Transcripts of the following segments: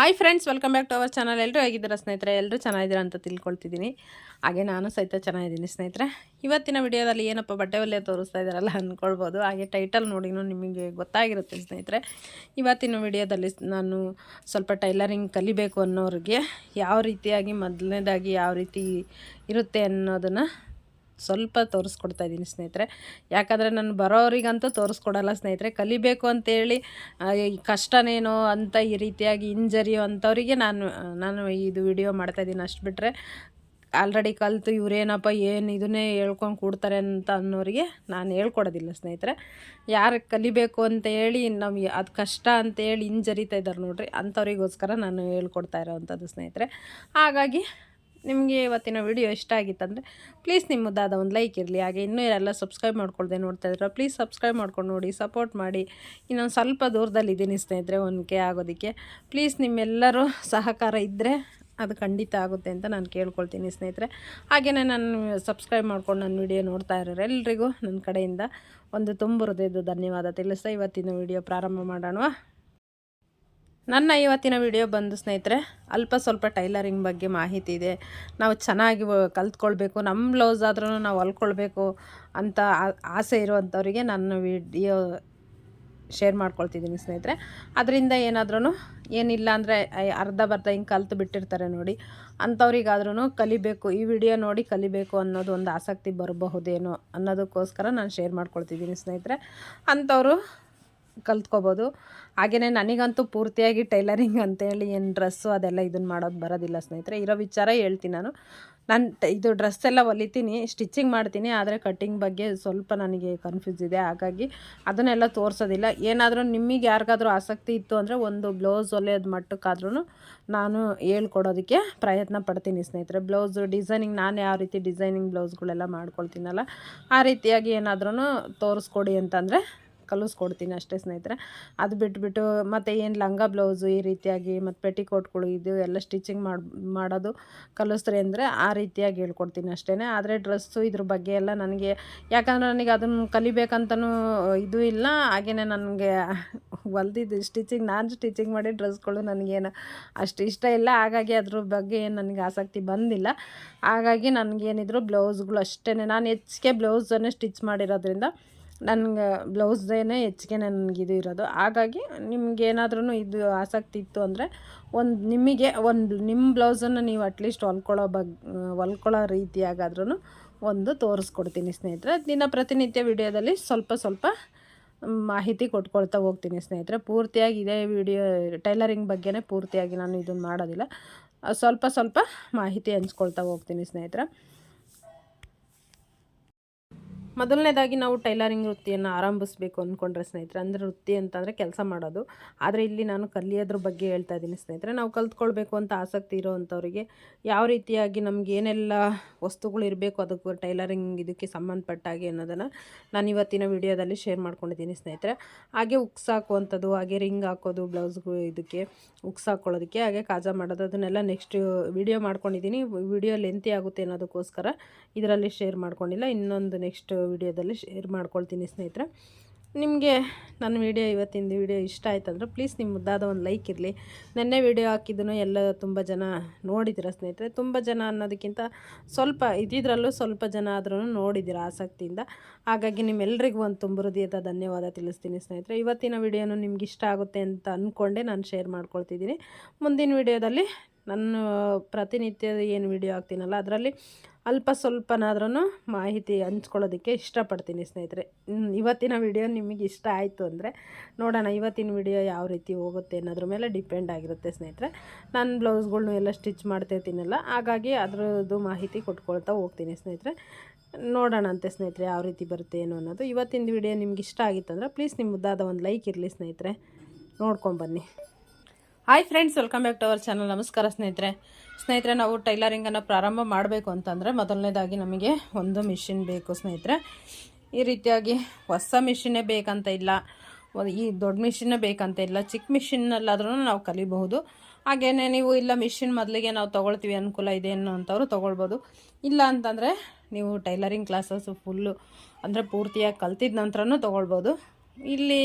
Hi friends welcome back to our channel ಎಲ್ಲರೂ ಹೇಗಿದ್ದೀರಾ ಸ್ನೇಹಿತರೆ? ಎಲ್ಲರೂ ಚೆನ್ನಾಗಿದ್ದೀರಾ ಅಂತ ತಿಳ್ಕೊಳ್ತಿದ್ದೀನಿ. ಹಾಗೆ ನಾನು ಸಹಿತ ಚೆನ್ನಾಗಿದ್ದೀನಿ ಸ್ನೇಹಿತರೆ. ಇವತ್ತಿನ ವಿಡಿಯೋದಲ್ಲಿ ಏನಪ್ಪ ಬಟ್ಟೆ ಒಲೆ ತೋರಿಸ್ತಾ ಇದ್ದಾರಲ್ಲ ಅಂದ್ಕೊಳ್ಬೋದು ಹಾಗೆ ಟೈಟಲ್ ನೋಡಿನೂ ನಿಮಗೆ ಗೊತ್ತಾಗಿರುತ್ತೆ ಸ್ನೇಹಿತರೆ. ಇವತ್ತಿನ ವಿಡಿಯೋದಲ್ಲಿ ನಾನು ಸ್ವಲ್ಪ ಟೈಲರಿಂಗ್ ಕಲಿಬೇಕು ಅನ್ನೋರಿಗೆ ಯಾವ ರೀತಿಯಾಗಿ ಮೊದಲನೇದಾಗಿ ಯಾವ ರೀತಿ ಇರುತ್ತೆ ಅನ್ನೋದನ್ನು ಸ್ವಲ್ಪ ತೋರಿಸ್ಕೊಡ್ತಾ ಇದ್ದೀನಿ ಸ್ನೇಹಿತರೆ. ಯಾಕಂದರೆ ನಾನು ಬರೋರಿಗಂತೂ ತೋರಿಸ್ಕೊಡಲ್ಲ ಸ್ನೇಹಿತರೆ. ಕಲಿಬೇಕು ಅಂತೇಳಿ ಕಷ್ಟನೇನೋ ಅಂತ ಈ ರೀತಿಯಾಗಿ ಇಂಜರಿ ಅಂಥವರಿಗೆ ನಾನು ನಾನು ಇದು ವಿಡಿಯೋ ಮಾಡ್ತಾಯಿದ್ದೀನಿ ಅಷ್ಟು ಬಿಟ್ಟರೆ ಆಲ್ರೆಡಿ ಕಲಿತು ಇವರೇನಪ್ಪ ಏನು ಇದನ್ನೇ ಹೇಳ್ಕೊಂಡು ಕೂಡ್ತಾರೆ ಅಂತ ಅನ್ನೋರಿಗೆ ನಾನು ಹೇಳ್ಕೊಡೋದಿಲ್ಲ ಸ್ನೇಹಿತರೆ. ಯಾರು ಕಲಿಬೇಕು ಅಂತ ಹೇಳಿ ನಮಗೆ ಅದು ಕಷ್ಟ ಅಂತ ಹೇಳಿ ಹಿಂಜರಿತಾ ಇದ್ದಾರೆ ನೋಡ್ರಿ, ಅಂಥವ್ರಿಗೋಸ್ಕರ ನಾನು ಹೇಳ್ಕೊಡ್ತಾ ಇರೋವಂಥದ್ದು ಸ್ನೇಹಿತರೆ. ಹಾಗಾಗಿ ನಿಮಗೆ ಇವತ್ತಿನ ವಿಡಿಯೋ ಇಷ್ಟ ಆಗಿತ್ತಂದರೆ ಪ್ಲೀಸ್ ನಿಮ್ಮದಾದ ಒಂದು ಲೈಕ್ ಇರಲಿ. ಹಾಗೆ ಇನ್ನೂ ಯಾರೆಲ್ಲ ಸಬ್ಸ್ಕ್ರೈಬ್ ಮಾಡ್ಕೊಳ್ದೆ ನೋಡ್ತಾ ಇದ್ರೆ ಪ್ಲೀಸ್ ಸಬ್ಸ್ಕ್ರೈಬ್ ಮಾಡ್ಕೊಂಡು ನೋಡಿ ಸಪೋರ್ಟ್ ಮಾಡಿ. ಇನ್ನೊಂದು ಸ್ವಲ್ಪ ದೂರದಲ್ಲಿ ಇದ್ದೀನಿ ಸ್ನೇಹಿತರೆ ಒನಕೆ ಆಗೋದಕ್ಕೆ. ಪ್ಲೀಸ್ ನಿಮ್ಮೆಲ್ಲರೂ ಸಹಕಾರ ಇದ್ದರೆ ಅದು ಖಂಡಿತ ಆಗುತ್ತೆ ಅಂತ ನಾನು ಕೇಳ್ಕೊಳ್ತೀನಿ ಸ್ನೇಹಿತರೆ. ಹಾಗೆಯೇ ನಾನು ಸಬ್ಸ್ಕ್ರೈಬ್ ಮಾಡ್ಕೊಂಡು ನನ್ನ ವಿಡಿಯೋ ನೋಡ್ತಾ ಇರೋರು ಎಲ್ರಿಗೂ ನನ್ನ ಕಡೆಯಿಂದ ಒಂದು ತುಂಬ ಹೃದಯದ ಧನ್ಯವಾದ ತಿಳಿಸ್ತಾ ಇವತ್ತಿನ ವಿಡಿಯೋ ಪ್ರಾರಂಭ ಮಾಡೋಣ. ನನ್ನ ಇವತ್ತಿನ ವಿಡಿಯೋ ಬಂದು ಸ್ನೇಹಿತರೆ, ಅಲ್ಪ ಸ್ವಲ್ಪ ಟೈಲರಿಂಗ್ ಬಗ್ಗೆ ಮಾಹಿತಿ ಇದೆ. ನಾವು ಚೆನ್ನಾಗಿ ಕಲ್ತ್ಕೊಳ್ಬೇಕು ನಮ್ಮ ಬ್ಲೌಸ್ ಆದ್ರೂ ನಾವು ಹೊಲ್ಕೊಳ್ಬೇಕು ಅಂತ ಆಸೆ ಇರುವಂಥವ್ರಿಗೆ ನನ್ನ ವಿಡಿಯೋ ಶೇರ್ ಮಾಡ್ಕೊಳ್ತಿದ್ದೀನಿ ಸ್ನೇಹಿತರೆ. ಅದರಿಂದ ಏನಾದ್ರೂ ಏನಿಲ್ಲ ಅಂದರೆ ಅರ್ಧ ಬರ್ಧ ಹಿಂಗೆ ಕಲ್ತು ಬಿಟ್ಟಿರ್ತಾರೆ ನೋಡಿ. ಅಂಥವ್ರಿಗಾದ್ರೂ ಕಲಿಬೇಕು, ಈ ವಿಡಿಯೋ ನೋಡಿ ಕಲಿಬೇಕು ಅನ್ನೋದು ಒಂದು ಆಸಕ್ತಿ ಬರಬಹುದೇನೋ ಅನ್ನೋದಕ್ಕೋಸ್ಕರ ನಾನು ಶೇರ್ ಮಾಡ್ಕೊಳ್ತಿದ್ದೀನಿ ಸ್ನೇಹಿತರೆ. ಅಂಥವರು ಕಲ್ತ್ಕೋಬೋದು. ಹಾಗೆಯೇ ನನಗಂತೂ ಪೂರ್ತಿಯಾಗಿ ಟೈಲರಿಂಗ್ ಅಂತೇಳಿ ಏನು ಡ್ರೆಸ್ಸು ಅದೆಲ್ಲ ಇದನ್ನು ಮಾಡೋದು ಬರೋದಿಲ್ಲ ಸ್ನೇಹಿತರೆ. ಇರೋ ವಿಚಾರ ಹೇಳ್ತೀನಿ ನಾನು. ನಾನು ಇದು ಡ್ರೆಸ್ ಎಲ್ಲ ಹೊಲಿತೀನಿ, ಸ್ಟಿಚಿಂಗ್ ಮಾಡ್ತೀನಿ, ಆದರೆ ಕಟ್ಟಿಂಗ್ ಬಗ್ಗೆ ಸ್ವಲ್ಪ ನನಗೆ ಕನ್ಫ್ಯೂಸ್ ಇದೆ. ಹಾಗಾಗಿ ಅದನ್ನೆಲ್ಲ ತೋರಿಸೋದಿಲ್ಲ. ಏನಾದರೂ ನಿಮಗೆ ಯಾರಿಗಾದ್ರೂ ಆಸಕ್ತಿ ಇತ್ತು ಅಂದರೆ ಒಂದು ಬ್ಲೌಸ್ ಹೊಲಿಯೋದು ಮಟ್ಟಕ್ಕಾದ್ರೂ ನಾನು ಹೇಳ್ಕೊಡೋದಕ್ಕೆ ಪ್ರಯತ್ನ ಪಡ್ತೀನಿ ಸ್ನೇಹಿತರೆ. ಬ್ಲೌಸು ಡಿಸೈನಿಂಗ್, ನಾನು ಯಾವ ರೀತಿ ಡಿಸೈನಿಂಗ್ ಬ್ಲೌಸ್ಗಳೆಲ್ಲ ಮಾಡ್ಕೊಳ್ತೀನಲ್ಲ, ಆ ರೀತಿಯಾಗಿ ಏನಾದ್ರೂ ತೋರಿಸ್ಕೊಡಿ ಅಂತಂದರೆ ಕಲಿಸ್ಕೊಡ್ತೀನಿ ಅಷ್ಟೇ ಸ್ನೇಹಿತರೆ. ಅದು ಬಿಟ್ಬಿಟ್ಟು ಮತ್ತು ಏನು ಲಂಗ ಬ್ಲೌಸು ಈ ರೀತಿಯಾಗಿ ಮತ್ತು ಪೆಟಿಕೋಟ್ಗಳು ಇದು ಎಲ್ಲ ಸ್ಟಿಚಿಂಗ್ ಮಾಡಿ, ಮಾಡೋದು ಕಲಿಸ್ರಿ ಅಂದರೆ ಆ ರೀತಿಯಾಗಿ ಹೇಳ್ಕೊಡ್ತೀನಿ ಅಷ್ಟೇ ಆದರೆ ಡ್ರೆಸ್ಸು ಇದ್ರ ಬಗ್ಗೆ ಎಲ್ಲ ನನಗೆ, ಯಾಕಂದರೆ ನನಗೆ ಅದನ್ನು ಕಲಿಬೇಕಂತನೂ ಇದು ಇಲ್ಲ. ಹಾಗೆಯೇ ನನಗೆ ಹೊಲ್ದಿದ್ದು ಸ್ಟಿಚಿಂಗ್, ನಾನು ಸ್ಟಿಚಿಂಗ್ ಮಾಡಿ ಡ್ರೆಸ್ಗಳು ನನಗೇನು ಅಷ್ಟು ಇಷ್ಟ ಇಲ್ಲ. ಹಾಗಾಗಿ ಅದ್ರ ಬಗ್ಗೆ ಏನು ನನಗೆ ಆಸಕ್ತಿ ಬಂದಿಲ್ಲ. ಹಾಗಾಗಿ ನನಗೇನಿದ್ರು ಬ್ಲೌಸ್ಗಳು ಅಷ್ಟೇ ನಾನು ಹೆಚ್ಚಿಗೆ ಬ್ಲೌಸನ್ನೇ ಸ್ಟಿಚ್ ಮಾಡಿರೋದ್ರಿಂದ ನನಗೆ ಬ್ಲೌಸ್ದೇನೆ ಹೆಚ್ಚಿಗೆ ನನಗೆ ಇದು ಇರೋದು. ಹಾಗಾಗಿ ನಿಮ್ಗೇನಾದ್ರೂ ಇದು ಆಸಕ್ತಿ ಇತ್ತು ಅಂದರೆ ಒಂದು ನಿಮಗೆ ಒಂದು ನಿಮ್ಮ ಬ್ಲೌಸನ್ನು ನೀವು ಅಟ್ಲೀಸ್ಟ್ ಹೊಲ್ಕೊಳ್ಳೋ ಬಗ್, ಹೊಲ್ಕೊಳ್ಳೋ ರೀತಿಯಾಗಾದ್ರೂ ಒಂದು ತೋರಿಸ್ಕೊಡ್ತೀನಿ ಸ್ನೇಹಿತರೆ. ದಿನ ಪ್ರತಿನಿತ್ಯ ವಿಡಿಯೋದಲ್ಲಿ ಸ್ವಲ್ಪ ಸ್ವಲ್ಪ ಮಾಹಿತಿ ಕೊಟ್ಕೊಳ್ತಾ ಹೋಗ್ತೀನಿ ಸ್ನೇಹಿತರೆ. ಪೂರ್ತಿಯಾಗಿ ಇದೇ ವಿಡಿಯೋ, ಟೈಲರಿಂಗ್ ಬಗ್ಗೆನೇ ಪೂರ್ತಿಯಾಗಿ ನಾನು ಇದನ್ನು ಮಾಡೋದಿಲ್ಲ. ಸ್ವಲ್ಪ ಸ್ವಲ್ಪ ಮಾಹಿತಿ ಹಂಚ್ಕೊಳ್ತಾ ಹೋಗ್ತೀನಿ ಸ್ನೇಹಿತರೆ. ಮೊದಲನೇದಾಗಿ ನಾವು ಟೈಲರಿಂಗ್ ವೃತ್ತಿಯನ್ನು ಆರಂಭಿಸಬೇಕು ಅಂದ್ಕೊಂಡ್ರೆ ಸ್ನೇಹಿತರೆ, ಅಂದರೆ ವೃತ್ತಿ ಅಂತಂದರೆ ಕೆಲಸ ಮಾಡೋದು. ಆದರೆ ಇಲ್ಲಿ ನಾನು ಕಲಿಯೋದ್ರ ಬಗ್ಗೆ ಹೇಳ್ತಾ ಇದ್ದೀನಿ ಸ್ನೇಹಿತರೆ, ನಾವು ಕಲ್ತ್ಕೊಳ್ಬೇಕು ಅಂತ ಆಸಕ್ತಿ ಇರೋವಂಥವ್ರಿಗೆ ಯಾವ ರೀತಿಯಾಗಿ ನಮ್ಗೆ ಏನೆಲ್ಲ ವಸ್ತುಗಳು ಇರಬೇಕು ಅದಕ್ಕೆ ಟೈಲರಿಂಗ್ ಇದಕ್ಕೆ ಸಂಬಂಧಪಟ್ಟಾಗಿ ಅನ್ನೋದನ್ನು ನಾನು ಇವತ್ತಿನ ವಿಡಿಯೋದಲ್ಲಿ ಶೇರ್ ಮಾಡ್ಕೊಂಡಿದ್ದೀನಿ ಸ್ನೇಹಿತರೆ. ಹಾಗೆ ಉಕ್ಸ್ ಹಾಕುವಂಥದ್ದು, ಹಾಗೆ ರಿಂಗ್ ಹಾಕೋದು ಬ್ಲೌಸ್ಗಳು ಇದಕ್ಕೆ ಉಕ್ಸ್ ಹಾಕ್ಕೊಳ್ಳೋದಕ್ಕೆ ಹಾಗೆ ಕಾಜಾ ಮಾಡೋದು, ಅದನ್ನೆಲ್ಲ ನೆಕ್ಸ್ಟ್ ವಿಡಿಯೋ ಮಾಡ್ಕೊಂಡಿದ್ದೀನಿ. ವಿಡಿಯೋ ಲೆಂತಿ ಆಗುತ್ತೆ ಅನ್ನೋದಕ್ಕೋಸ್ಕರ ಇದರಲ್ಲಿ ಶೇರ್ ಮಾಡ್ಕೊಂಡಿಲ್ಲ. ಇನ್ನೊಂದು ನೆಕ್ಸ್ಟ್ ವಿಡಿಯೋದಲ್ಲಿ ಶೇರ್ ಮಾಡ್ಕೊಳ್ತೀನಿ ಸ್ನೇಹಿತರೆ. ನಿಮಗೆ ನನ್ನ ವಿಡಿಯೋ ಇವತ್ತಿನ ವಿಡಿಯೋ ಇಷ್ಟ ಆಯ್ತಂದ್ರೆ ಪ್ಲೀಸ್ ನಿಮ್ಮ ಮುದ್ದಾದ ಒಂದು ಲೈಕ್ ಇರಲಿ. ನೆನ್ನೆ ವಿಡಿಯೋ ಹಾಕಿದ್ದನ್ನು ಎಲ್ಲ ತುಂಬ ಜನ ನೋಡಿದ್ದೀರ ಸ್ನೇಹಿತರೆ. ತುಂಬ ಜನ ಅನ್ನೋದಕ್ಕಿಂತ ಸ್ವಲ್ಪ ಇದ್ದಿದ್ರಲ್ಲೂ ಸ್ವಲ್ಪ ಜನ ಆದ್ರೂ ನೋಡಿದ್ದೀರ ಆಸಕ್ತಿಯಿಂದ. ಹಾಗಾಗಿ ನಿಮ್ಮೆಲ್ಲರಿಗೂ ಒಂದು ತುಂಬ ಹೃದಯದ ಧನ್ಯವಾದ ತಿಳಿಸ್ತೀನಿ ಸ್ನೇಹಿತರೆ. ಇವತ್ತಿನ ವಿಡಿಯೋನು ನಿಮ್ಗೆ ಇಷ್ಟ ಆಗುತ್ತೆ ಅಂತ ಅಂದ್ಕೊಂಡೆ ನಾನು ಶೇರ್ ಮಾಡ್ಕೊಳ್ತಿದ್ದೀನಿ. ಮುಂದಿನ ವಿಡಿಯೋದಲ್ಲಿ ನನ್ನ ಪ್ರತಿನಿತ್ಯ ಏನು ವಿಡಿಯೋ ಹಾಕ್ತೀನಲ್ಲ, ಅದರಲ್ಲಿ ಅಲ್ಪ ಸ್ವಲ್ಪನಾದ್ರೂ ಮಾಹಿತಿ ಹಂಚ್ಕೊಳ್ಳೋದಕ್ಕೆ ಇಷ್ಟಪಡ್ತೀನಿ ಸ್ನೇಹಿತರೆ. ಇವತ್ತಿನ ವಿಡಿಯೋ ನಿಮಗೆ ಇಷ್ಟ ಆಯಿತು ಅಂದರೆ ನೋಡೋಣ ಇವತ್ತಿನ ವಿಡಿಯೋ ಯಾವ ರೀತಿ ಹೋಗುತ್ತೆ ಅನ್ನೋದ್ರ ಮೇಲೆ ಡಿಪೆಂಡ್ ಆಗಿರುತ್ತೆ ಸ್ನೇಹಿತರೆ. ನಾನು ಬ್ಲೌಸ್ಗಳ್ನು ಎಲ್ಲ ಸ್ಟಿಚ್ ಮಾಡ್ತಿರ್ತೀನಲ್ಲ, ಹಾಗಾಗಿ ಅದರದ್ದು ಮಾಹಿತಿ ಕೊಟ್ಕೊಳ್ತಾ ಹೋಗ್ತೀನಿ ಸ್ನೇಹಿತರೆ. ನೋಡೋಣ ಅಂತೆ ಸ್ನೇಹಿತರೆ ಯಾವ ರೀತಿ ಬರುತ್ತೆ ಏನು ಅನ್ನೋದು. ಇವತ್ತಿನ ವಿಡಿಯೋ ನಿಮ್ಗೆ ಇಷ್ಟ ಆಗಿತ್ತಂದ್ರೆ ಪ್ಲೀಸ್ ನಿಮ್ಮ ಒಂದು ಲೈಕ್ ಇರಲಿ ಸ್ನೇಹಿತರೆ. ನೋಡ್ಕೊಂಬನ್ನಿ hi friends welcome back to our channel ನಮಸ್ಕಾರ ಸ್ನೇಹಿತರೆ. ಸ್ನೇಹಿತರೆ, ನಾವು ಟೈಲರಿಂಗನ್ನು ಪ್ರಾರಂಭ ಮಾಡಬೇಕು ಅಂತಂದರೆ ಮೊದಲನೇದಾಗಿ ನಮಗೆ ಒಂದು ಮಿಷಿನ್ ಬೇಕು ಸ್ನೇಹಿತರೆ. ಈ ರೀತಿಯಾಗಿ ಹೊಸ ಮಿಷಿನ್ನೇ ಬೇಕಂತ ಇಲ್ಲ ಈ ದೊಡ್ಡ ಮಿಷಿನ್ನೇ ಬೇಕಂತ ಇಲ್ಲ, ಚಿಕ್ಕ ಮಿಷಿನ್ನಲ್ಲಾದ್ರೂ ನಾವು ಕಲಿಬಹುದು. ಹಾಗೆಯೇ ನೀವು ಇಲ್ಲ ಮಿಷಿನ್ ಮೊದಲಿಗೆ ನಾವು ತೊಗೊಳ್ತೀವಿ ಅನುಕೂಲ ಇದೆ ಅಂಥವ್ರು ತೊಗೊಳ್ಬೋದು. ಇಲ್ಲ ಅಂತಂದರೆ ನೀವು ಟೈಲರಿಂಗ್ ಕ್ಲಾಸಸ್ಸು ಫುಲ್ಲು ಅಂದರೆ ಪೂರ್ತಿಯಾಗಿ ಕಲ್ತಿದ ನಂತರನೂ ತೊಗೊಳ್ಬೋದು. ಇಲ್ಲಿ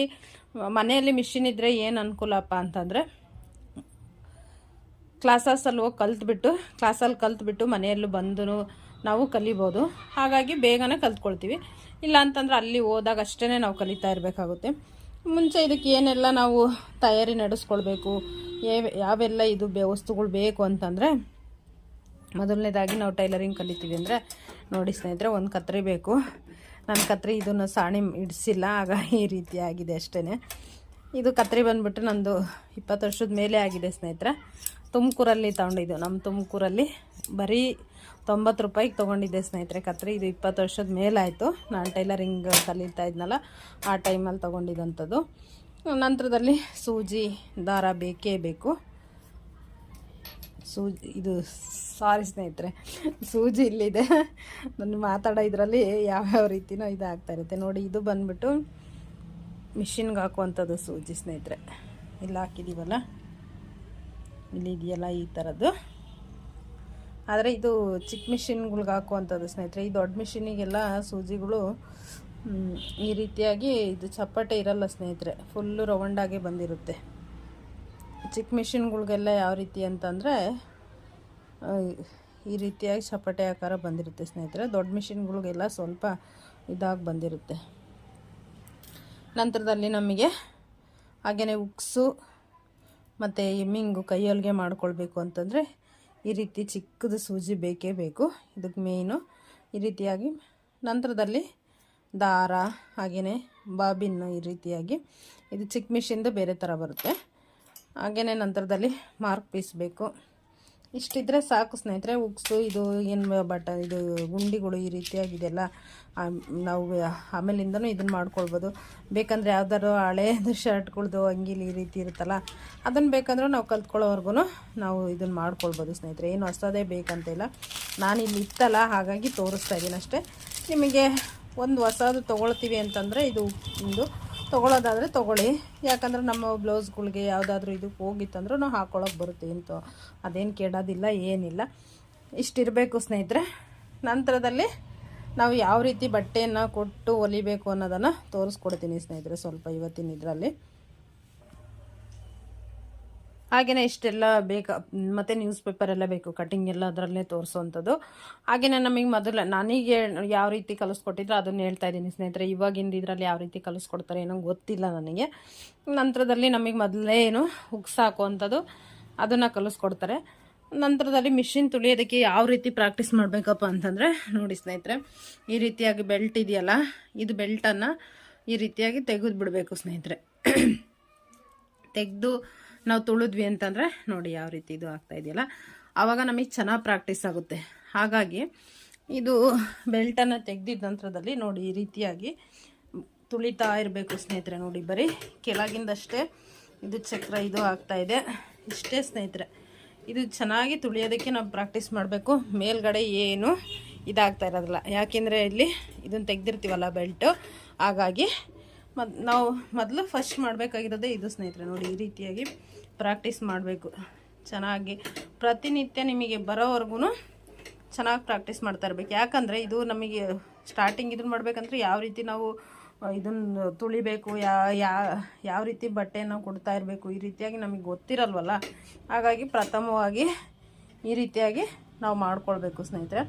ಮನೆಯಲ್ಲಿ ಮಿಷಿನ್ ಇದ್ದರೆ ಏನು ಅನುಕೂಲಪ್ಪ ಅಂತಂದರೆ ಕ್ಲಾಸಸ್ಸಲ್ಲಿ ಹೋಗಿ ಕಲ್ತ್ಬಿಟ್ಟು, ಕ್ಲಾಸಲ್ಲಿ ಕಲ್ತ್ಬಿಟ್ಟು ಮನೆಯಲ್ಲೂ ಬಂದು ನಾವು ಕಲಿಬೋದು. ಹಾಗಾಗಿ ಬೇಗನೆ ಕಲ್ತ್ಕೊಳ್ತೀವಿ. ಇಲ್ಲ ಅಂತಂದ್ರೆ ಅಲ್ಲಿ ಹೋದಾಗ ಅಷ್ಟೇ ನಾವು ಕಲಿತಾ ಇರಬೇಕಾಗುತ್ತೆ. ಮುಂಚೆ ಇದಕ್ಕೆ ಏನೆಲ್ಲ ನಾವು ತಯಾರಿ ನಡೆಸ್ಕೊಳ್ಬೇಕು ಯಾವ ಯಾವೆಲ್ಲ ಇದು ಬೇ, ವಸ್ತುಗಳು ಬೇಕು ಅಂತಂದರೆ, ಮೊದಲನೇದಾಗಿ ನಾವು ಟೈಲರಿಂಗ್ ಕಲಿತೀವಿ ಅಂದರೆ, ನೋಡಿ ಸ್ನೇಹಿತರೆ, ಒಂದು ಕತ್ರಿ ಬೇಕು. ನನ್ನ ಕತ್ರಿ ಇದನ್ನು ಸಾಣಿ ಇಡಿಸಿಲ್ಲ ಆಗ ಈ ರೀತಿ ಆಗಿದೆ ಅಷ್ಟೇ ಇದು ಕತ್ರಿ ಬಂದ್ಬಿಟ್ಟು ನಂದು ಇಪ್ಪತ್ತು ವರ್ಷದ ಮೇಲೆ ಆಗಿದೆ ಸ್ನೇಹಿತರೆ. ತುಮಕೂರಲ್ಲಿ ತೊಗೊಂಡಿದ್ದು. ನಮ್ಮ ತುಮಕೂರಲ್ಲಿ ಬರೀ ತೊಂಬತ್ತು ರೂಪಾಯಿಗೆ ತೊಗೊಂಡಿದ್ದೆ ಸ್ನೇಹಿತರೆ ಕತ್ರಿ. ಇದು ಇಪ್ಪತ್ತು ವರ್ಷದ ಮೇಲಾಯಿತು ನಾನು ಟೈಲರಿಂಗ್ ಕಲಿತಾ ಇದ್ನಲ್ಲ, ಆ ಟೈಮಲ್ಲಿ ತೊಗೊಂಡಿದ್ದಂಥದ್ದು. ನಂತರದಲ್ಲಿ ಸೂಜಿ, ದಾರ ಬೇಕೇ ಬೇಕು. ಸೂಜಿ, ಇದು ಸಾರಿ ಸ್ನೇಹಿತರೆ, ಸೂಜಿ ಇಲ್ಲಿದೆ. ನಾನು ಮಾತಾಡೋ ಇದರಲ್ಲಿ ಯಾವ್ಯಾವ ರೀತಿನೋ ಇದಾಗ್ತಾ ಇರುತ್ತೆ. ನೋಡಿ, ಇದು ಬಂದ್ಬಿಟ್ಟು ಮಿಷಿನ್ಗೆ ಹಾಕುವಂಥದ್ದು ಸೂಜಿ ಸ್ನೇಹಿತರೆ. ಇಲ್ಲಿ ಹಾಕಿದ್ದೀವಲ್ಲ ಇಲ್ಲಿ ಇದೆಯಲ್ಲ ಈ ಥರದ್ದು. ಆದರೆ ಇದು ಚಿಕ್ಕ ಮಿಷಿನ್ಗಳ್ಗೆ ಹಾಕುವಂಥದ್ದು ಸ್ನೇಹಿತರೆ. ಈ ದೊಡ್ಡ ಮಿಷಿನಿಗೆಲ್ಲ ಸೂಜಿಗಳು ಈ ರೀತಿಯಾಗಿ ಇದು ಚಪ್ಪಟೆ ಇರಲ್ಲ ಸ್ನೇಹಿತರೆ. ಫುಲ್ಲು ರೌಂಡಾಗೆ ಬಂದಿರುತ್ತೆ. ಚಿಕ್ಕ ಮಿಷಿನ್ಗಳಿಗೆಲ್ಲ ಯಾವ ರೀತಿ ಅಂತಂದರೆ ಈ ರೀತಿಯಾಗಿ ಚಪ್ಪಟೆ ಆಕಾರ ಬಂದಿರುತ್ತೆ ಸ್ನೇಹಿತರೆ. ದೊಡ್ಡ ಮಿಷಿನ್ಗಳಿಗೆಲ್ಲ ಸ್ವಲ್ಪ ಇದಾಗಿ ಬಂದಿರುತ್ತೆ. ನಂತರದಲ್ಲಿ ನಮಗೆ ಹಾಗೆಯೇ ಉಕ್ಸು ಮತ್ತು ಎಮ್ಮಿಂಗು ಕೈಯೊಲ್ಗೆ ಮಾಡ್ಕೊಳ್ಬೇಕು ಅಂತಂದರೆ ಈ ರೀತಿ ಚಿಕ್ಕದು ಸೂಜಿ ಬೇಕೇ ಬೇಕು. ಇದಕ್ಕೆ ಮೇಯ್ನು ಈ ರೀತಿಯಾಗಿ ನಂತರದಲ್ಲಿ ದಾರ, ಹಾಗೆಯೇ ಬಾಬಿನ್ನು ಈ ರೀತಿಯಾಗಿ. ಇದು ಚಿಕ್ಕ ಮಿಷಿನ್ದು ಬೇರೆ ಥರ ಬರುತ್ತೆ. ಹಾಗೆಯೇ ನಂತರದಲ್ಲಿ ಮಾರ್ಕ್ ಪೀಸ್ ಬೇಕು. ಇಷ್ಟಿದ್ರೆ ಸಾಕು ಸ್ನೇಹಿತರೆ, ಉಕ್ಸು, ಇದು ಏನು ಬಟ ಇದು ಗುಂಡಿಗಳು ಈ ರೀತಿಯಾಗಿದೆಲ್ಲ ನಾವು, ಆಮೇಲಿಂದನೂ ಇದನ್ನು ಮಾಡ್ಕೊಳ್ಬೋದು. ಬೇಕಂದರೆ ಯಾವ್ದಾದ್ರು ಹಳೇದು ಶರ್ಟ್ಗಳ್ದು ಅಂಗಿಲಿ ಈ ರೀತಿ ಇರುತ್ತಲ್ಲ ಅದನ್ನು ಬೇಕಂದ್ರೆ ನಾವು ಕಲ್ತ್ಕೊಳ್ಳೋವರೆಗೂ ನಾವು ಇದನ್ನು ಮಾಡ್ಕೊಳ್ಬೋದು ಸ್ನೇಹಿತರೆ. ಏನು ಹೊಸದೇ ಬೇಕಂತಿಲ್ಲ ನಾನು ಇಲ್ಲಿ ಇತ್ತಲ್ಲ, ಹಾಗಾಗಿ ತೋರಿಸ್ತಾ ಇದ್ದೀನಿ ಅಷ್ಟೇ. ನಿಮಗೆ ಒಂದು ಹೊಸದು ತೊಗೊಳ್ತೀವಿ ಅಂತಂದರೆ ಇದು ಒಂದು ತೊಗೊಳೋದಾದರೆ ತೊಗೊಳ್ಳಿ. ಯಾಕಂದ್ರೆ ನಮ್ಮ ಬ್ಲೌಸ್ಗಳಿಗೆ ಯಾವುದಾದ್ರೂ ಇದಕ್ಕೆ ಹೋಗಿತ್ತಂದ್ರೂ ನಾವು ಹಾಕೊಳ್ಳೋಕೆ ಬರುತ್ತೆ ಅಂತ ಅದೇನು ಕೆಡೋದಿಲ್ಲ, ಏನಿಲ್ಲ. ಇಷ್ಟಿರಬೇಕು ಸ್ನೇಹಿತರೆ. ನಂತರದಲ್ಲಿ ನಾವು ಯಾವ ರೀತಿ ಬಟ್ಟೆಯನ್ನು ಕೊಟ್ಟು ಹೊಲಿಬೇಕು ಅನ್ನೋದನ್ನು ತೋರಿಸ್ಕೊಡ್ತೀನಿ ಸ್ನೇಹಿತರೆ ಸ್ವಲ್ಪ ಇವತ್ತಿನ ಇದರಲ್ಲಿ. ಹಾಗೆಯೇ ಇಷ್ಟೆಲ್ಲ ಬೇಕು, ಮತ್ತು ನ್ಯೂಸ್ ಪೇಪರ್ ಎಲ್ಲ ಬೇಕು ಕಟಿಂಗ್ ಎಲ್ಲ ಅದರಲ್ಲೇ ತೋರಿಸುವಂಥದ್ದು ಹಾಗೆಯೇ ನಮಗೆ ಮೊದಲು, ನನಗೆ ಯಾವ ರೀತಿ ಕಲಿಸ್ಕೊಟ್ಟಿದ್ರು ಅದನ್ನು ಹೇಳ್ತಾ ಇದ್ದೀನಿ ಸ್ನೇಹಿತರೆ. ಇವಾಗಿಂದ ಇದರಲ್ಲಿ ಯಾವ ರೀತಿ ಕಲಿಸ್ಕೊಡ್ತಾರೆ ಏನೋ ಗೊತ್ತಿಲ್ಲ ನನಗೆ. ನಂತರದಲ್ಲಿ ನಮಗೆ ಮೊದಲೇ ಏನು ಹುಕ್ಸ್ ಹಾಕುವಂಥದ್ದು ಅದನ್ನು ಕಲಿಸ್ಕೊಡ್ತಾರೆ. ನಂತರದಲ್ಲಿ ಮಿಷಿನ್ ತುಳಿಯೋದಕ್ಕೆ ಯಾವ ರೀತಿ ಪ್ರಾಕ್ಟೀಸ್ ಮಾಡಬೇಕಪ್ಪ ಅಂತಂದರೆ, ನೋಡಿ ಸ್ನೇಹಿತರೆ, ಈ ರೀತಿಯಾಗಿ ಬೆಲ್ಟ್ ಇದೆಯಲ್ಲ, ಇದು ಬೆಲ್ಟನ್ನು ಈ ರೀತಿಯಾಗಿ ತೆಗೆದು ಬಿಡಬೇಕು ಸ್ನೇಹಿತರೆ. ತೆಗೆದು ನಾವು ತುಳಿದ್ವಿ ಅಂತಂದರೆ ನೋಡಿ ಯಾವ ರೀತಿ ಇದು ಆಗ್ತಾ ಇದೆಯಲ್ಲ ಆವಾಗ ನಮಗೆ ಚೆನ್ನಾಗಿ ಪ್ರಾಕ್ಟೀಸ್ ಆಗುತ್ತೆ. ಹಾಗಾಗಿ ಇದು ಬೆಲ್ಟನ್ನು ತೆಗೆದಿದ್ದ ನಂತರದಲ್ಲಿ ನೋಡಿ ಈ ರೀತಿಯಾಗಿ ತುಳಿತಾ ಇರಬೇಕು ಸ್ನೇಹಿತರೆ ನೋಡಿ ಬರೀ. ಕೆಳಗಿಂದಷ್ಟೇ ಇದು ಚಕ್ರ ಇದು ಆಗ್ತಾ ಇದೆ. ಇಷ್ಟೇ ಸ್ನೇಹಿತರೆ, ಇದು ಚೆನ್ನಾಗಿ ತುಳಿಯೋದಕ್ಕೆ ನಾವು ಪ್ರಾಕ್ಟೀಸ್ ಮಾಡಬೇಕು. ಮೇಲ್ಗಡೆ ಏನು ಇದಾಗ್ತಾ ಇರೋದಿಲ್ಲ. ಯಾಕೆಂದರೆ ಇಲ್ಲಿ ಇದನ್ನು ತೆಗ್ದಿರ್ತೀವಲ್ಲ ಬೆಲ್ಟು ಹಾಗಾಗಿ ಮದ್, ನಾವು ಮೊದಲು ಫಸ್ಟ್ ಮಾಡಬೇಕಾಗಿರೋದೇ ಇದು ಸ್ನೇಹಿತರೆ, ನೋಡಿ ಈ ರೀತಿಯಾಗಿ ಪ್ರಾಕ್ಟೀಸ್ ಮಾಡಬೇಕು. ಚೆನ್ನಾಗಿ ಪ್ರತಿನಿತ್ಯ ನಿಮಗೆ ಬರೋವರೆಗೂ ಚೆನ್ನಾಗಿ ಪ್ರಾಕ್ಟೀಸ್ ಮಾಡ್ತಾ ಇರ್ಬೇಕು. ಯಾಕಂದರೆ ಇದು ನಮಗೆ ಸ್ಟಾರ್ಟಿಂಗ್ ಇದನ್ನು ಮಾಡಬೇಕಂದ್ರೆ ಯಾವ ರೀತಿ ನಾವು ಇದನ್ನು ತುಳಿಬೇಕು, ಯಾ ಯಾವ ರೀತಿ ಬಟ್ಟೆಯನ್ನು ಕೊಡ್ತಾ ಇರಬೇಕು ಈ ರೀತಿಯಾಗಿ ನಮಗೆ ಗೊತ್ತಿರಲ್ವಲ್ಲ. ಹಾಗಾಗಿ ಪ್ರಥಮವಾಗಿ ಈ ರೀತಿಯಾಗಿ ನಾವು ಮಾಡ್ಕೊಳ್ಬೇಕು ಸ್ನೇಹಿತರೆ.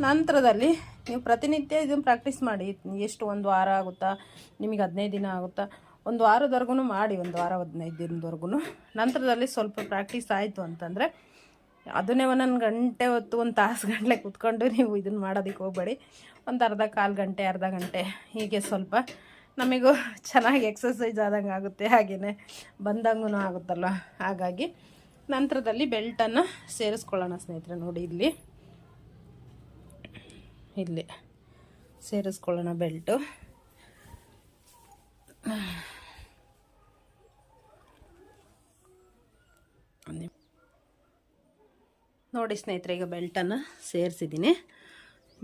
ನಂತರದಲ್ಲಿ ನೀವು ಪ್ರತಿನಿತ್ಯ ಇದನ್ನು ಪ್ರಾಕ್ಟೀಸ್ ಮಾಡಿ. ಎಷ್ಟು ಒಂದು ವಾರ ಆಗುತ್ತಾ? ನಿಮಗೆ ಹದಿನೈದು ದಿನ ಆಗುತ್ತಾ? ಒಂದು ವಾರದವರೆಗೂ ಮಾಡಿ, ಒಂದು ವಾರ ಹದಿನೈದು ದಿನದವರೆಗೂ. ನಂತರದಲ್ಲಿ ಸ್ವಲ್ಪ ಪ್ರಾಕ್ಟೀಸ್ ಆಯಿತು ಅಂತಂದರೆ, ಅದನ್ನೇ ಒಂದೊಂದು ಗಂಟೆ ಹೊತ್ತು, ಒಂದು ತಾಸು ಗಂಟೆ ಕುತ್ಕೊಂಡು ನೀವು ಇದನ್ನು ಮಾಡೋದಕ್ಕೆ ಹೋಗಬೇಡಿ. ಒಂದು ಅರ್ಧ ಕಾಲು ಗಂಟೆ, ಅರ್ಧ ಗಂಟೆ, ಹೀಗೆ ಸ್ವಲ್ಪ. ನಮಗೂ ಚೆನ್ನಾಗಿ ಎಕ್ಸಸೈಸ್ ಆದಂಗೆ ಆಗುತ್ತೆ ಹಾಗೆಯೇ ಬಂದಂಗೂ ಆಗುತ್ತಲ್ವ? ಹಾಗಾಗಿ ನಂತರದಲ್ಲಿ ಬೆಲ್ಟನ್ನು ಸೇರಿಸ್ಕೊಳ್ಳೋಣ ಸ್ನೇಹಿತರೆ ನೋಡಿ ಇಲ್ಲಿ. ಇಲ್ಲಿ ಸೇರಿಸ್ಕೊಳ್ಳೋಣ ಬೆಲ್ಟು. ನೋಡಿ ಸ್ನೇಹಿತರೆ, ಈಗ ಬೆಲ್ಟನ್ನು ಸೇರಿಸಿದ್ದೀನಿ.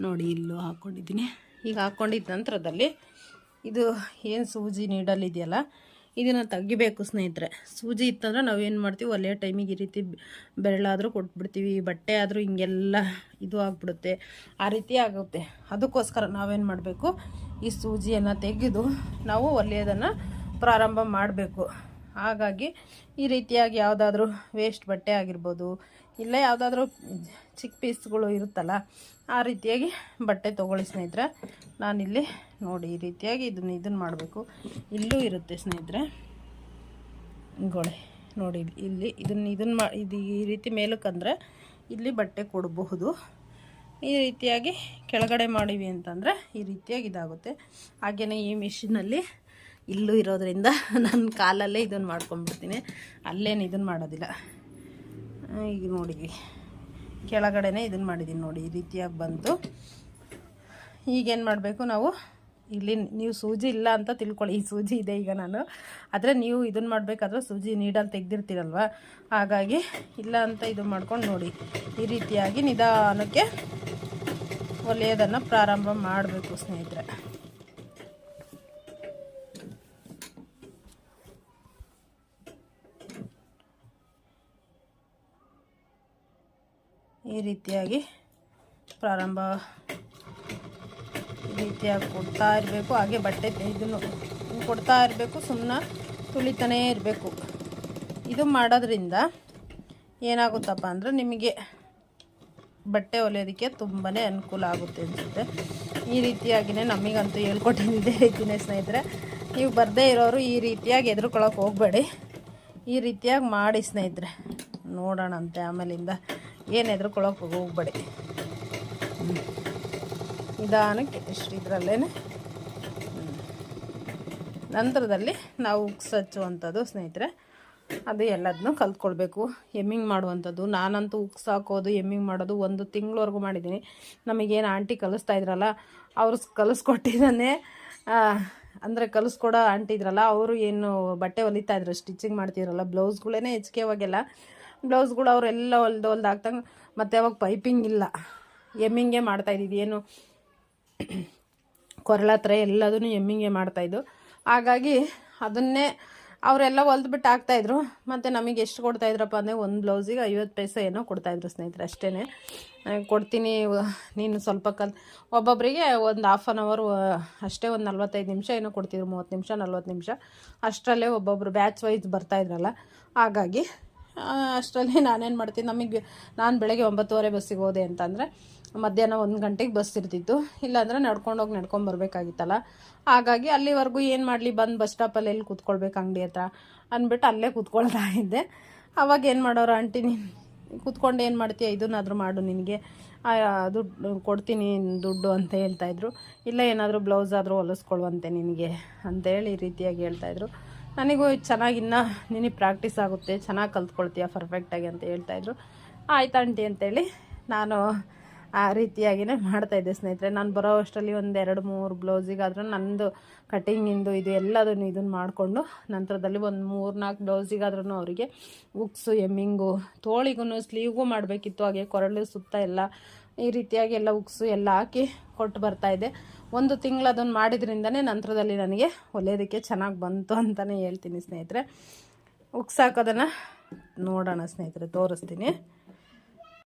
ನೋಡಿ ಇಲ್ಲೂ ಹಾಕ್ಕೊಂಡಿದ್ದೀನಿ ಈಗ ಹಾಕ್ಕೊಂಡಿದ್ದ ನಂತರದಲ್ಲಿ ಇದು ಏನು ಸೂಜಿ ನೀಡಲ್ ಇದೆಯಲ್ಲ ಇದನ್ನು ತೆಗಿಬೇಕು ಸ್ನೇಹಿತರೆ. ಸೂಜಿ ಇತ್ತಂದ್ರೆ ನಾವು ಏನು ಮಾಡ್ತೀವಿ ಒಲೆಯ ಟೈಮಿಗೆ ಈ ರೀತಿ ಬೆರಳಾದರೂ ಕೊಟ್ಬಿಡ್ತೀವಿ, ಬಟ್ಟೆ ಆದರೂ ಹಿಂಗೆಲ್ಲ ಇದು ಆಗಿಬಿಡುತ್ತೆ, ಆ ರೀತಿ ಆಗುತ್ತೆ. ಅದಕ್ಕೋಸ್ಕರ ನಾವೇನು ಮಾಡಬೇಕು, ಈ ಸೂಜಿಯನ್ನು ತೆಗೆದು ನಾವು ಒಲೆಯೋದನ್ನು ಪ್ರಾರಂಭ ಮಾಡಬೇಕು. ಹಾಗಾಗಿ ಈ ರೀತಿಯಾಗಿ ಯಾವುದಾದ್ರೂ ವೇಸ್ಟ್ ಬಟ್ಟೆ ಆಗಿರ್ಬೋದು, ಇಲ್ಲ ಯಾವುದಾದ್ರೂ ಚಿಕ್ಕ ಪೀಸ್ಗಳು ಇರುತ್ತಲ್ಲ, ಆ ರೀತಿಯಾಗಿ ಬಟ್ಟೆ ತೊಗೊಳ್ಳಿ ಸ್ನೇಹಿತರೆ. ನಾನಿಲ್ಲಿ ನೋಡಿ ಈ ರೀತಿಯಾಗಿ ಇದನ್ನು ಇದನ್ನು ಮಾಡಬೇಕು. ಇಲ್ಲೂ ಇರುತ್ತೆ ಸ್ನೇಹಿತರೆ. ಗೊಳೆ, ನೋಡಿ ಇಲ್ಲಿ ಇದನ್ನು ಇದನ್ನು ಮಾ, ಇದು ಈ ರೀತಿ ಮೇಲಕ್ಕಂದರೆ ಇಲ್ಲಿ ಬಟ್ಟೆ ಕೊಡಬಹುದು. ಈ ರೀತಿಯಾಗಿ ಕೆಳಗಡೆ ಮಾಡಿವಿ ಅಂತಂದರೆ ಈ ರೀತಿಯಾಗಿ ಇದಾಗುತ್ತೆ. ಹಾಗೆಯೇ ಈ ಮಿಷಿನಲ್ಲಿ ಇಲ್ಲೂ ಇರೋದರಿಂದ ನನ್ನ ಕಾಲಲ್ಲೇ ಇದನ್ನು ಮಾಡ್ಕೊಂಡ್ಬಿಡ್ತೀನಿ. ಅಲ್ಲೇನು ಇದನ್ನು ಮಾಡೋದಿಲ್ಲ. ಈಗ ನೋಡಿ. ಕೆಳಗಡೆನೇ ಇದನ್ನು ಮಾಡಿದ್ದೀನಿ ನೋಡಿ, ಈ ರೀತಿಯಾಗಿ ಬಂತು. ಈಗೇನು ಮಾಡಬೇಕು ನಾವು, ಇಲ್ಲಿ ನೀವು ಸೂಜಿ ಇಲ್ಲ ಅಂತ ತಿಳ್ಕೊಳ್ಳಿ, ಈ ಸೂಜಿ ಇದೆ ಈಗ ನಾನು. ಆದರೆ ನೀವು ಇದನ್ನು ಮಾಡಬೇಕಾದ್ರೆ ಸೂಜಿ ನೀಡಲ್ಲಿ ತೆಗ್ದಿರ್ತೀರಲ್ವ? ಹಾಗಾಗಿ ಇಲ್ಲ ಅಂತ ಇದು ಮಾಡ್ಕೊಂಡು ನೋಡಿ, ಈ ರೀತಿಯಾಗಿ ನಿಧಾನಕ್ಕೆ ಒಲೆಯೋದನ್ನು ಪ್ರಾರಂಭ ಮಾಡಬೇಕು ಸ್ನೇಹಿತರೆ. ರೀತಿಯಾಗಿ ಪ್ರಾರಂಭ ಈ ರೀತಿಯಾಗಿ ಕೊಡ್ತಾ ಇರಬೇಕು. ಹಾಗೆ ಬಟ್ಟೆ ಇದನ್ನು ಕೊಡ್ತಾ ಇರಬೇಕು. ಸುಮ್ಮನೆ ತುಳಿತಾನೇ ಇರಬೇಕು. ಇದು ಮಾಡೋದ್ರಿಂದ ಏನಾಗುತ್ತಪ್ಪ ಅಂದರೆ ನಿಮಗೆ ಬಟ್ಟೆ ಹೊಲಿಯೋದಕ್ಕೆ ತುಂಬಾ ಅನುಕೂಲ ಆಗುತ್ತೆ ಅನಿಸುತ್ತೆ. ಈ ರೀತಿಯಾಗಿಯೇ ನಮಗಂತೂ ಹೇಳ್ಕೊಟ್ಟಿದ್ದೇ ರೀತಿಯೇ ಸ್ನೇಹಿತರೆ. ನೀವು ಬರದೇ ಇರೋರು ಈ ರೀತಿಯಾಗಿ ಎದುರ್ಕೊಳಕ್ಕೆ ಹೋಗಬೇಡಿ. ಈ ರೀತಿಯಾಗಿ ಮಾಡಿ ಸ್ನೇಹಿತರೆ. ನೋಡೋಣಂತೆ ಆಮೇಲಿಂದ. ಏನು ಎದುರ್ಕೊಳಕ್ಕೆ ಹೋಗಬೇಡಿ. ನಿಧಾನಕ್ಕೆ ಇಷ್ಟು ಇದರಲ್ಲೇ ನಂತರದಲ್ಲಿ ನಾವು ಉಕ್ಸ್ ಹಚ್ಚುವಂಥದ್ದು ಸ್ನೇಹಿತರೆ, ಅದು ಎಲ್ಲದನ್ನೂ ಕಲ್ತ್ಕೊಳ್ಬೇಕು. ಎಮ್ಮಿಂಗ್ ಮಾಡುವಂಥದ್ದು. ನಾನಂತೂ ಉಕ್ಸ್ ಹಾಕೋದು, ಎಮ್ಮಿಂಗ್ ಮಾಡೋದು ಒಂದು ತಿಂಗಳವರೆಗೂ ಮಾಡಿದ್ದೀನಿ. ನಮಗೇನು ಆಂಟಿ ಕಲಿಸ್ತಾ ಇದ್ರಲ್ಲ, ಅವರು ಕಲಿಸ್ಕೊಟ್ಟಿದ್ದಾನೆ ಅಂದರೆ ಕಲಿಸ್ಕೊಡೋ ಆಂಟಿ ಇದ್ರಲ್ಲ, ಅವರು ಏನು ಬಟ್ಟೆ ಹೊಲಿತಾ ಇದ್ರು, ಸ್ಟಿಚಿಂಗ್ ಮಾಡ್ತಿದ್ರಲ್ಲ ಬ್ಲೌಸ್ಗಳೇ ಹೆಚ್ಚಿಗೆ ಅವಾಗೆಲ್ಲ ಬ್ಲೌಸ್ಗಳು ಅವರೆಲ್ಲ ಹೊಲ್ದು ಹೊಲ್ದು ಹಾಕ್ತಂಗೆ ಮತ್ತು ಅವಾಗ ಪೈಪಿಂಗ್ ಇಲ್ಲ. ಎಮ್ಮಿಂಗೆ ಮಾಡ್ತಾ ಇದ್ದಿದ್ದು ಏನು ಕೊರಳ ಹತ್ರ ಎಲ್ಲದನ್ನು ಎಮ್ಮಿಂಗೆ ಮಾಡ್ತಾಯಿದ್ದು ಹಾಗಾಗಿ ಅದನ್ನೇ ಅವರೆಲ್ಲ ಹೊಲ್ದ್ಬಿಟ್ಟು ಹಾಕ್ತಾಯಿದ್ರು ಮತ್ತು ನಮಗೆ ಎಷ್ಟು ಕೊಡ್ತಾಯಿದ್ರಪ್ಪ ಅಂದರೆ ಒಂದು ಬ್ಲೌಸಿಗೆ ಐವತ್ತು ಪೈಸೆ ಏನೋ ಕೊಡ್ತಾಯಿದ್ರು ಸ್ನೇಹಿತರೆ ಅಷ್ಟೇ ಕೊಡ್ತೀನಿ ನೀನು ಸ್ವಲ್ಪ ಕಲ್ ಒಬ್ಬೊಬ್ಬರಿಗೆ ಒಂದು ಹಾಫ್ ಆನ್ ಅವರ್ ಅಷ್ಟೇ ಒಂದು ನಲ್ವತ್ತೈದು ನಿಮಿಷ ಏನೋ ಕೊಡ್ತಿದ್ರು, ಮೂವತ್ತು ನಿಮಿಷ, ನಲ್ವತ್ತು ನಿಮಿಷ. ಅಷ್ಟರಲ್ಲೇ ಒಬ್ಬೊಬ್ಬರು ಬ್ಯಾಚ್ ವೈಸ್ ಬರ್ತಾಯಿದ್ರಲ್ಲ ಹಾಗಾಗಿ ಅಷ್ಟರಲ್ಲಿ ನಾನೇನು ಮಾಡ್ತೀನಿ, ನಮಗೆ ನಾನು ಬೆಳಗ್ಗೆ ಒಂಬತ್ತುವರೆ ಬಸ್ಸಿಗೆ ಹೋದೆ ಅಂತಂದರೆ ಮಧ್ಯಾಹ್ನ ಒಂದು ಗಂಟೆಗೆ ಬಸ್ ಇರ್ತಿತ್ತು. ಇಲ್ಲಾಂದರೆ ನಡ್ಕೊಂಡೋಗಿ ನಡ್ಕೊಂಡು ಬರಬೇಕಾಗಿತ್ತಲ್ಲ. ಹಾಗಾಗಿ ಅಲ್ಲಿವರೆಗೂ ಏನು ಮಾಡಲಿ, ಬಂದು ಬಸ್ ಸ್ಟಾಪಲ್ಲಿ ಎಲ್ಲಿ ಕೂತ್ಕೊಳ್ಬೇಕು ಅಂಗಡಿ ಹತ್ರ ಅಂದ್ಬಿಟ್ಟು ಅಲ್ಲೇ ಕೂತ್ಕೊಳ್ತಾ ಇದ್ದೆ. ಅವಾಗ ಏನು ಮಾಡೋರು ಆಂಟಿ, ನೀನು ಕೂತ್ಕೊಂಡು ಏನು ಮಾಡ್ತೀಯ, ಇದನ್ನಾದರೂ ಮಾಡು ನಿನಗೆ. ದುಡ್ಡು ಕೊಡ್ತೀನಿ, ದುಡ್ಡು ಅಂತ ಹೇಳ್ತಾಯಿದ್ರು ಇಲ್ಲ ಏನಾದರೂ ಬ್ಲೌಸ್ ಆದರೂ ಹೊಲಿಸ್ಕೊಳ್ವಂತೆ ನಿನಗೆ ಅಂತೇಳಿ ಈ ರೀತಿಯಾಗಿ ಹೇಳ್ತಾಯಿದ್ರು ನನಗೂ ಚೆನ್ನಾಗಿ ಇನ್ನೂ ನಿನಗೆ ಪ್ರಾಕ್ಟೀಸ್ ಆಗುತ್ತೆ, ಚೆನ್ನಾಗಿ ಕಲ್ತ್ಕೊಳ್ತೀಯ ಪರ್ಫೆಕ್ಟಾಗಿ ಅಂತ ಹೇಳ್ತಾಯಿದ್ರು ಆಯ್ತು ಆಂಟಿ ಅಂತೇಳಿ ನಾನು ಆ ರೀತಿಯಾಗಿಯೇ ಮಾಡ್ತಾಯಿದ್ದೆ ಸ್ನೇಹಿತರೆ. ನಾನು ಬರೋ ಅಷ್ಟರಲ್ಲಿ ಒಂದು ಎರಡು ಮೂರು ಬ್ಲೌಸಿಗಾದ್ರೂ ನಂದು ಕಟಿಂಗಿಂದು ಇದು ಎಲ್ಲದನ್ನು ಇದನ್ನು ಮಾಡಿಕೊಂಡು ನಂತರದಲ್ಲಿ ಒಂದು ಮೂರು ನಾಲ್ಕು ಬ್ಲೌಸಿಗಾದ್ರೂ ಅವರಿಗೆ ಉಕ್ಸು, ಎಮ್ಮಿಂಗು ತೋಳಿಗೂ ಸ್ಲೀವ್ಗೂ ಮಾಡಬೇಕಿತ್ತು, ಹಾಗೆ ಕೊರಳು ಸುತ್ತ ಎಲ್ಲ ಈ ರೀತಿಯಾಗಿ ಎಲ್ಲ ಉಕ್ಸು ಎಲ್ಲ ಹಾಕಿ ಕೊಟ್ಟು ಬರ್ತಾಯಿದ್ದೆ ಒಂದು ತಿಂಗಳು ಅದನ್ನು ಮಾಡಿದ್ರಿಂದನೇ ನಂತರದಲ್ಲಿ ನನಗೆ ಹೊಲಿಯೋದಕ್ಕೆ ಚೆನ್ನಾಗಿ ಬಂತು ಅಂತಲೇ ಹೇಳ್ತೀನಿ ಸ್ನೇಹಿತರೆ. ಉಕ್ಸಾಕೋದನ್ನು ನೋಡೋಣ ಸ್ನೇಹಿತರೆ, ತೋರಿಸ್ತೀನಿ.